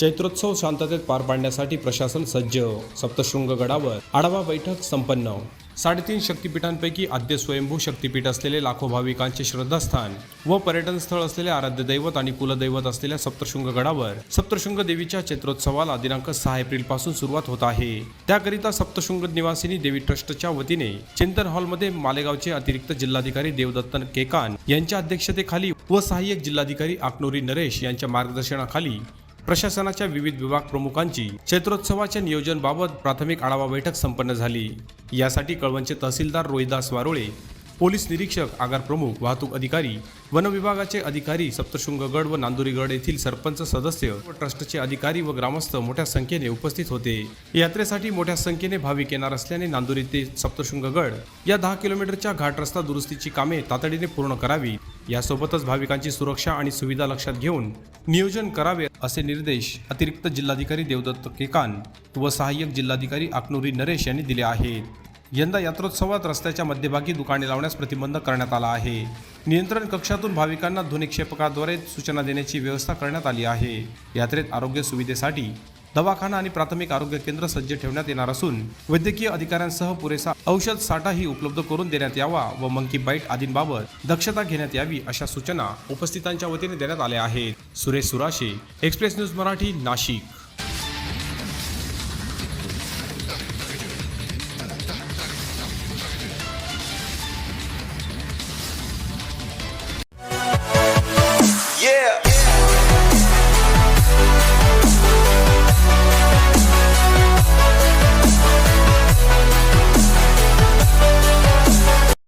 चैत्रोत्सव शांततेत पार पाडण्यासाठी प्रशासन सज्ज सप्तशृंग गडावर आढावा बैठक संपन्न. साडेतीन शक्तिपीठांपैकी आद्य स्वयंभू शक्तिपीठ असलेले लाखो भाविकांचे श्रद्धास्थान व पर्यटन स्थळ असलेले आराध्य दैवत आणि कुलदैवत असलेल्या सप्तशृंग गडावर सप्तशृंग देवीच्या चैत्रोत्सवाला दिनांक सहा एप्रिलपासून सुरुवात होत आहे. त्याकरिता सप्तशृंग निवासिनी देवी ट्रस्टच्या वतीने चिंतन हॉलमध्ये मालेगावचे अतिरिक्त जिल्हाधिकारी देवदत्त केकान यांच्या अध्यक्षतेखाली व सहाय्यक जिल्हाधिकारी आकनोरी नरेश यांच्या मार्गदर्शनाखाली प्रशासनाच्या विविध विभाग प्रमुखांची क्षेत्रोत्सवाच्या नियोजनबाबत प्राथमिक आढावा बैठक संपन्न झाली. यासाठी कळवणचे तहसीलदार रोहिदास वारोळे पोलीस निरीक्षक आगार प्रमुख वाहतूक अधिकारी वन विभागाचे अधिकारी सप्तशृंगगड व नांदुरीगड येथील सरपंच सदस्य व ट्रस्टचे अधिकारी व ग्रामस्थ मोठ्या संख्येने उपस्थित होते. यात्रेसाठी मोठ्या संख्येने भाविक येणार असल्याने नांदुरी ते सप्तशृंगगड या दहा किलोमीटरच्या घाट रस्ता दुरुस्तीची कामे तातडीने पूर्ण करावी. यासोबतच भाविकांची सुरक्षा आणि सुविधा लक्षात घेऊन नियोजन करावे असे निर्देश अतिरिक्त जिल्हाधिकारी देवदत्त केकान व सहाय्यक जिल्हाधिकारी अकनुरी नरेश यांनी दिले आहेत. यंदा यात्रोत्सवात रस्त्याच्या मध्यभागी दुकाने लावण्यास प्रतिबंध करण्यात आला आहे. नियंत्रण कक्षातून भाविकांना ध्वनिक्षेपकाद्वारे सूचना देण्याची व्यवस्था करण्यात आली आहे. यात्रेत आरोग्य सुविधेसाठी दवाखाना आणि प्राथमिक आरोग्य केंद्र सज्ज ठेवण्यात येणार असून वैद्यकीय अधिकाऱ्यांसह पुरेसा औषध साठाही उपलब्ध करून देण्यात यावा व मंकी बाईट आदींबाबत दक्षता घेण्यात यावी अशा सूचना उपस्थितांच्या वतीने देण्यात आल्या आहेत. Suresh Surashe express news Marathi Nashik.